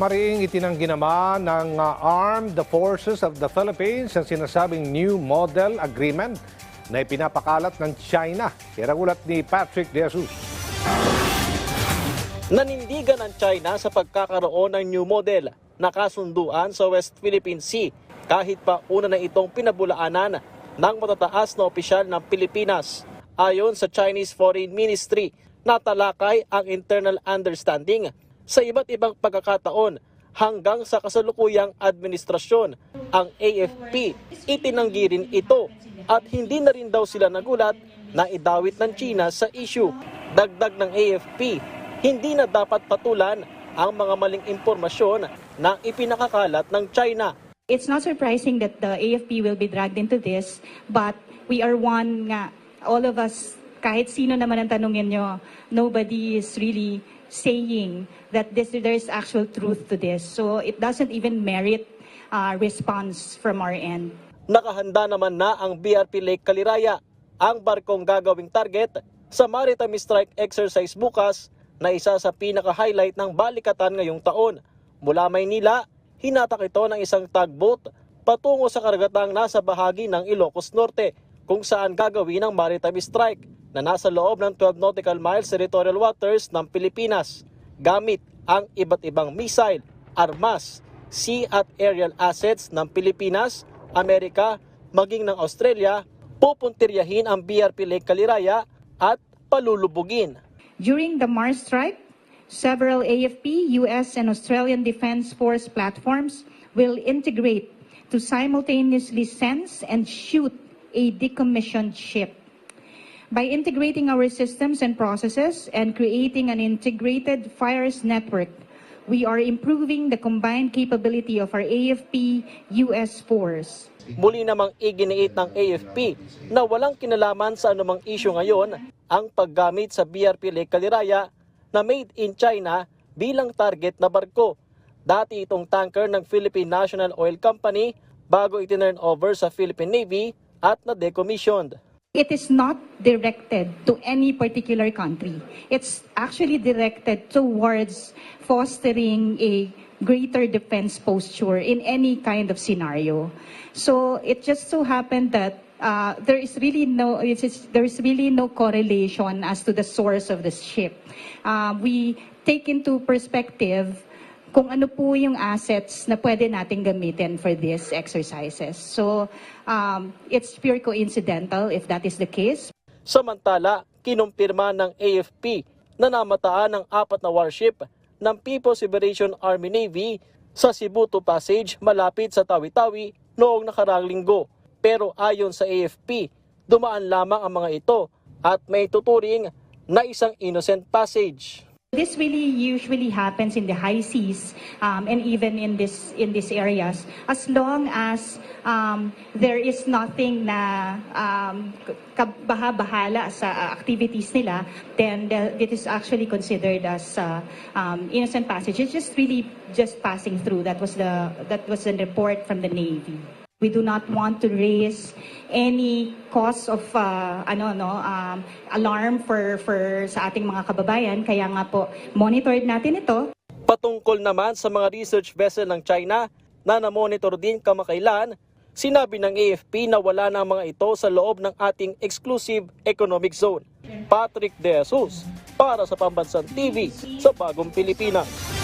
Mariing itinanggi naman ng uh, Armed Forces of the Philippines ang sinasabing New Model Agreement na ipinapakalat ng China. Yan ang ulat ni Patrick De Jesus. Nanindigan ang China sa pagkakaroon ng new model na kasunduan sa West Philippine Sea kahit pa una na itong pinabulaanan ng matataas na opisyal ng Pilipinas. Ayon sa Chinese Foreign Ministry, natalakay ang internal understanding sa iba't ibang pagkakataon hanggang sa kasalukuyang administrasyon. Ang AFP itinanggi rin ito at hindi na rin daw sila nagulat na idawit ng China sa issue. Dagdag ng AFP, hindi na dapat patulan ang mga maling impormasyon na ipinakakalat ng China. It's not surprising that the AFP will be dragged into this, but we are one nga, all of us, kahit sino naman ang tanungin nyo, nobody is really saying that this, there is actual truth to this. So it doesn't even merit uh, response from our end. Nakahanda naman na ang BRP Lake Kaliraya, ang barkong gagawing target sa maritime strike exercise bukas na isa sa pinaka-highlight ng balikatan ngayong taon. Mula Maynila, hinatak ito ng isang tugboat patungo sa karagatang nasa bahagi ng Ilocos Norte kung saan gagawin ang maritime strike na nasa loob ng 12 nautical miles territorial waters ng Pilipinas gamit ang iba't ibang missile, armas, sea at aerial assets ng Pilipinas, Amerika, maging ng Australia, pupuntiryahin ang BRP Lake Kaliraya at palulubugin. During the Mars strike, several AFP, US, and Australian Defense Force platforms will integrate to simultaneously sense and shoot a decommissioned ship. By integrating our systems and processes and creating an integrated fires network, we are improving the combined capability of our AFP US force. Muli namang iginiit ng AFP na walang kinalaman sa anumang isyu ngayon ang paggamit sa BRP Lake Kaliraya na made in China bilang target na barko. Dati itong tanker ng Philippine National Oil Company bago itinurn over sa Philippine Navy at na decommissioned. It is not directed to any particular country. It's actually directed towards fostering a greater defense posture in any kind of scenario. So it just so happened that uh, there is really no is, there is really no correlation as to the source of the ship. Uh, we take into perspective kung ano po yung assets na pwede nating gamitin for these exercises. So, um, it's pure coincidental if that is the case. Samantala, kinumpirma ng AFP na namataan ng apat na warship ng People's Liberation Army Navy sa Cebu to Passage malapit sa Tawi-Tawi noong nakarang linggo. Pero ayon sa AFP, dumaan lamang ang mga ito at may tuturing na isang innocent passage. This really usually happens in the high seas um, and even in this in these areas. As long as um, there is nothing na um, kabaha-bahala sa activities nila then the, it is actually considered as uh, um, innocent passage. It's just really just passing through. That was the that was the report from the navy We do not want to raise any cause of uh, ano no um, alarm for for sa ating mga kababayan kaya nga po monitored natin ito Patungkol naman sa mga research vessel ng China na namonitor din kamakailan, sinabi ng AFP na wala na mga ito sa loob ng ating exclusive economic zone. Patrick De Jesus para sa Pambansang TV sa Bagong Pilipinas.